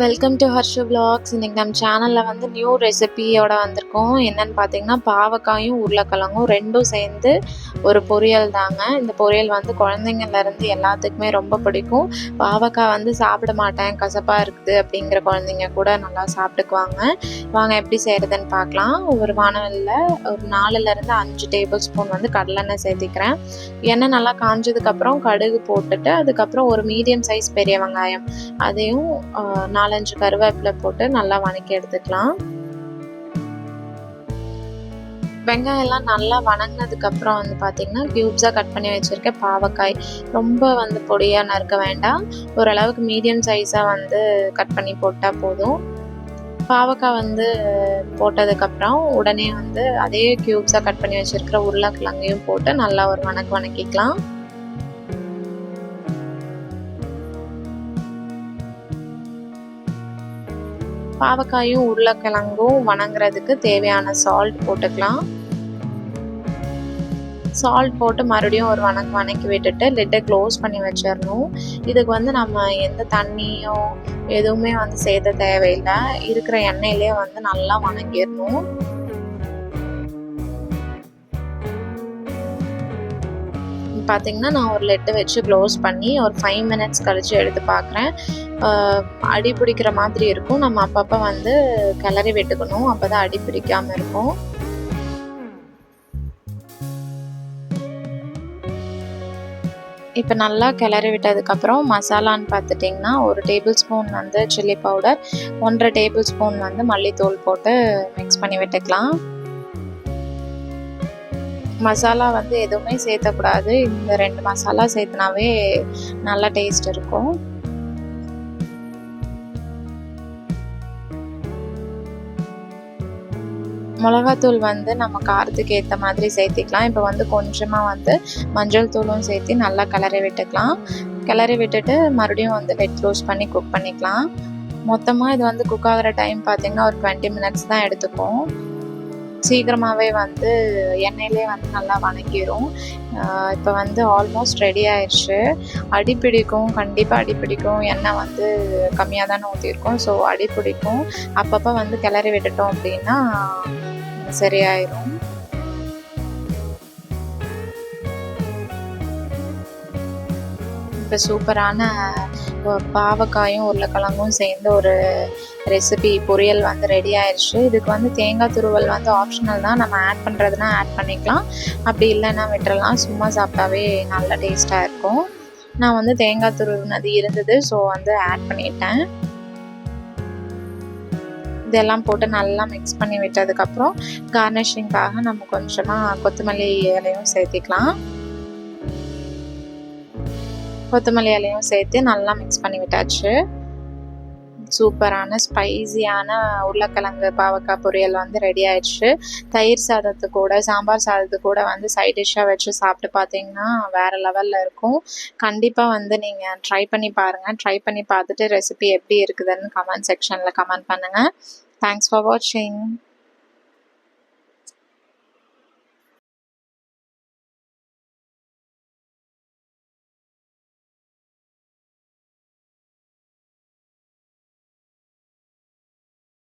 Welcome to Harshu vlogs. இன்னைக்கு நம்ம சேனலில் வந்து நியூ ரெசிபியோட வந்திருக்கோம். என்னன்னு பார்த்தீங்கன்னா பாவக்காயும் உருளைக்கிழங்கும் ரெண்டும் சேர்ந்து ஒரு பொரியல் தாங்க. இந்த பொரியல் வந்து குழந்தைங்கள்லேருந்து எல்லாத்துக்குமே ரொம்ப பிடிக்கும். பாவக்காய் வந்து சாப்பிட மாட்டேன். கசப்பாக இருக்குது அப்படிங்கிற குழந்தைங்க கூட நல்லா சாப்பிட்டுக்குவாங்க. வாங்க எப்படி செய்கிறதுன்னு பார்க்கலாம் ஒரு வானலில் ஒரு நாலுலேருந்து அஞ்சு டேபிள் ஸ்பூன் வந்து கடலெண்ணெய் சேர்த்திக்கிறேன். எண்ணெய் நல்லா காஞ்சதுக்கப்புறம் கடுகு போட்டுட்டு அதுக்கப்புறம் ஒரு மீடியம் சைஸ் பெரிய வெங்காயம். அதையும் நான் நாலஞ்சு கருவேப்பிலை போட்டு நல்லா வணக்கி எடுத்துக்கலாம். வெங்காயம் எல்லாம் நல்லா வணங்கினதுக்கு அப்புறம் வந்து பார்த்தீங்கன்னா க்யூப்ஸாக கட் பண்ணி வச்சுருக்க பாவக்காய் ரொம்ப வந்து பொடியாக நறுக்க வேண்டாம். ஓரளவுக்கு மீடியம் சைஸாக வந்து கட் பண்ணி போட்டால் போதும். பாவக்காய் வந்து போட்டதுக்கப்புறம் உடனே வந்து அதே க்யூப்ஸாக கட் பண்ணி வச்சுருக்கிற உருளைக்கிழங்கையும் போட்டு நல்லா ஒரு வணக்கு வணக்கிக்கலாம். பாவக்காயும் உருளைக்கிழங்கும் வணங்குறதுக்கு தேவையான சால்ட் போட்டுக்கலாம். சால்ட் போட்டு மறுபடியும் ஒரு வணக்கு வணக்கி விட்டுட்டு லிட்டை க்ளோஸ் பண்ணி வச்சிடணும் இதுக்கு வந்து நம்ம எந்த தண்ணியோ எதுவுமே வந்து சேர்த்த தேவையில்லை. இருக்கிற எண்ணெயிலே வந்து நல்லா வணங்கிடணும் பார்த்தீங்கன்னா நான் ஒரு லெட்டு வச்சு க்ளோஸ் பண்ணி ஒரு ஃபைவ் மினிட்ஸ் கழித்து எடுத்து பார்க்குறேன் அடி பிடிக்கிற மாதிரி இருக்கும். நம்ம அப்பப்போ வந்து கிளறி விட்டுக்கணும். அப்போ தான் அடி பிடிக்காமல் இருக்கும். இப்போ நல்லா கிளறி விட்டதுக்கப்புறம் மசாலான்னு பார்த்துட்டிங்கன்னா ஒரு டேபிள் ஸ்பூன் வந்து சில்லி பவுடர் ஒன்றரை டேபிள் ஸ்பூன் வந்து மல்லித்தூள் போட்டு மிக்ஸ் பண்ணி விட்டுக்கலாம். மசாலா வந்து எதுவுமே சேர்த்தக்கூடாது. இந்த ரெண்டு மசாலா சேர்த்துனாவே நல்ல டேஸ்ட் இருக்கும். மிளகாத்தூள் வந்து நம்ம காரத்துக்கு ஏற்ற மாதிரி சேர்த்திக்கலாம். இப்போ வந்து கொஞ்சமாக வந்து மஞ்சள் தூளும் சேர்த்து நல்லா கிளறி விட்டுக்கலாம். கிளறி விட்டுட்டு மறுபடியும் வந்து வெட் க்ளோஸ் பண்ணி குக் பண்ணிக்கலாம். மொத்தமாக இது வந்து குக் ஆகிற டைம் பார்த்திங்கன்னா ஒரு டுவெண்ட்டி மினிட்ஸ் தான் எடுத்துக்கும். சீக்கிரமாகவே வந்து எண்ணெயிலே வந்து நல்லா வணங்கிடும் இப்போ வந்து ஆல்மோஸ்ட் ரெடி ஆயிடுச்சு அடி பிடிக்கும் கண்டிப்பாக அடி பிடிக்கும் எண்ணெய் வந்து கம்மியாக தானே ஊற்றிருக்கோம் ஸோ அடி பிடிக்கும் அப்பப்போ வந்து கிளறி விட்டுட்டோம் அப்படின்னா சரியாயிரும். இப்போ சூப்பரான பாவக்காயும் உருளைக்கிழங்கும் சேர்ந்து ஒரு ரெசிபி பொரியல் வந்து ரெடி ஆயிடுச்சு இதுக்கு வந்து தேங்காய் துருவல் வந்து ஆப்ஷனல் தான். நம்ம ஆட் பண்ணுறதுனா ஆட் பண்ணிக்கலாம். அப்படி இல்லைன்னா விட்டுறலாம். சும்மா சாப்பிட்டாவே நல்ல டேஸ்ட்டாக இருக்கும். நான் வந்து தேங்காய் துருவினது இருந்தது ஸோ வந்து ஆட் பண்ணிட்டேன். இதெல்லாம் போட்டு நல்லா மிக்ஸ் பண்ணி விட்டதுக்கப்புறம் கார்னிஷிங்காக நம்ம கொஞ்சமாக கொத்தமல்லி இலையும் சேர்த்திக்கலாம். கொத்தமல்லி இலையும் சேர்த்து நல்லா மிக்ஸ் பண்ணி விட்டாச்சு. சூப்பரான ஸ்பைஸியான உருளைக்கிழங்கு பாவக்காய் பொரியல் வந்து ரெடி ஆயிடுச்சு. தயிர் சாதத்து கூட சாம்பார் சாதத்து கூட வந்து சைட் டிஷ்ஷாக வச்சு சாப்பிட்டு பார்த்தீங்கன்னா வேறு லெவலில் இருக்கும். கண்டிப்பாக வந்து நீங்கள் ட்ரை பண்ணி பாருங்கள் ட்ரை பண்ணி பார்த்துட்டு ரெசிபி எப்படி இருக்குதுன்னு கமெண்ட் செக்ஷனில் கமெண்ட் பண்ணுங்கள் தேங்க்ஸ் ஃபார் வாட்சிங்